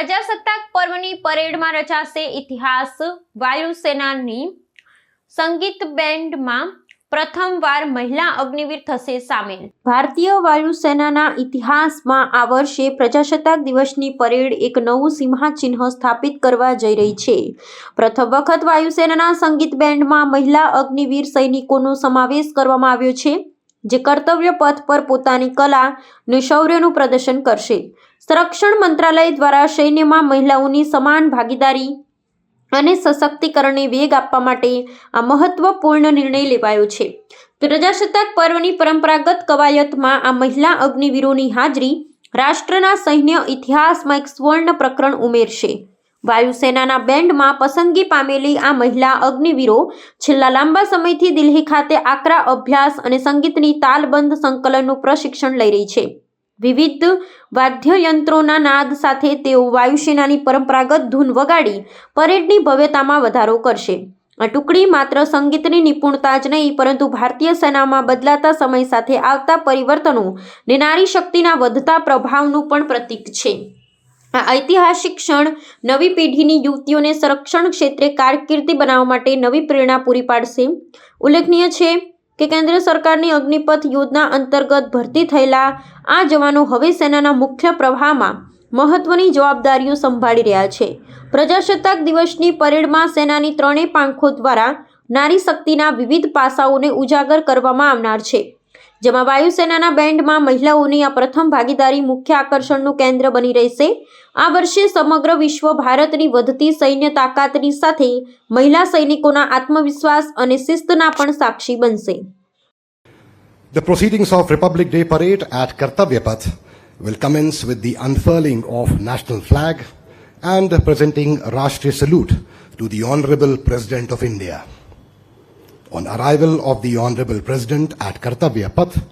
પ્રજાસત્તાક પર્વની પરેડમાં રચાશે ઇતિહાસ. વાયુસેનાની સંગીત બેન્ડમાં પ્રથમવાર મહિલા અગ્નિવીર થશે સામેલ. ભારતીય વાયુસેનાના ઇતિહાસમાં આ વર્ષે પ્રજાસત્તાક દિવસની પરેડ એક નવું સિંહાચિહ્ન સ્થાપિત કરવા જઈ રહી છે. પ્રથમ વખત વાયુસેનાના સંગીત બેન્ડમાં મહિલા અગ્નિવીર સૈનિકોનો સમાવેશ કરવામાં આવ્યો છે. જે કર્તવ્ય પથ પર પોતાની કલા અને શૌર્યનું પ્રદર્શન કરશે. સંરક્ષણ મંત્રાલય દ્વારા સૈન્યમાં મહિલાઓની સમાન ભાગીદારી અને સશક્તિકરણને વેગ આપવા માટે આ મહત્વપૂર્ણ નિર્ણય લેવાયો છે. પ્રજાસત્તાક પર્વની પરંપરાગત કવાયતમાં આ મહિલા અગ્નિવીરોની હાજરી રાષ્ટ્રના સૈન્ય ઇતિહાસમાં એક સ્વર્ણ પ્રકરણ ઉમેરશે. વાયુસેનાના બેન્ડમાં પસંદગી પામેલી આ મહિલા અગ્નિવીરો છેલ્લા લાંબા સમયથી દિલ્હી ખાતે આકરા અભ્યાસ અને સંગીતની તાલબંધ સંકલનનું પ્રશિક્ષણ લઈ રહી છે. વિવિધ વાદ્યયંત્રોના નાદ સાથે તેઓ વાયુસેનાની પરંપરાગત ધૂન વગાડી પરેડની ભવ્યતામાં વધારો કરશે. આ ટુકડી માત્ર સંગીતની નિપુણતા જ નહીં, પરંતુ ભારતીય સેનામાં બદલાતા સમય સાથે આવતા પરિવર્તનો ને નારી શક્તિના વધતા પ્રભાવનું પણ પ્રતીક છે. આ ઐતિહાસિક ક્ષણ નવી પેઢીની યુવતીઓને સંરક્ષણ ક્ષેત્રે કારકિર્દી બનાવવા માટે નવી પ્રેરણા પૂરી પાડશે. ઉલ્લેખનીય છે કે કેન્દ્ર સરકારની અગ્નિપથ યોજના અંતર્ગત ભરતી થયેલા આ જવાનો હવે સેનાના મુખ્ય પ્રવાહમાં મહત્વની જવાબદારીઓ સંભાળી રહ્યા છે. પ્રજાસત્તાક દિવસની પરેડમાં સેનાની ત્રણેય પાંખો દ્વારા નારી શક્તિના વિવિધ પાસાઓને ઉજાગર કરવામાં આવનાર છે. જેમાં વાયુસેનાના બેન્ડમાં મહિલાઓની આ પ્રથમ ભાગીદારી મુખ્ય આકર્ષણનું કેન્દ્ર બની રહેશે આ વર્ષે સમગ્ર વિશ્વ ભારતની વધતી સૈન્ય તાકાતની સાથે મહિલા સૈનિકોના આત્મવિશ્વાસ અને શિસ્તના પણ સાક્ષી બનશે The proceedings of Republic Day parade at Kartavyapath will commence with the unfurling of national flag and presenting Rashtriya salute to the Honorable President of India. On arrival of the Honorable President at Kartavya Path,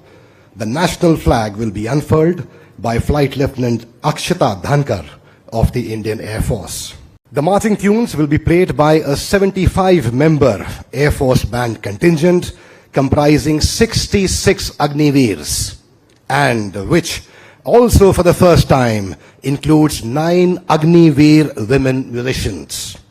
the national flag will be unfurled by Flight Lieutenant Akshita Dhankar of the Indian Air Force. The marching tunes will be played by a 75 member Air Force band contingent comprising 66 Agniveers and which also for the first time includes nine Agniveer women musicians.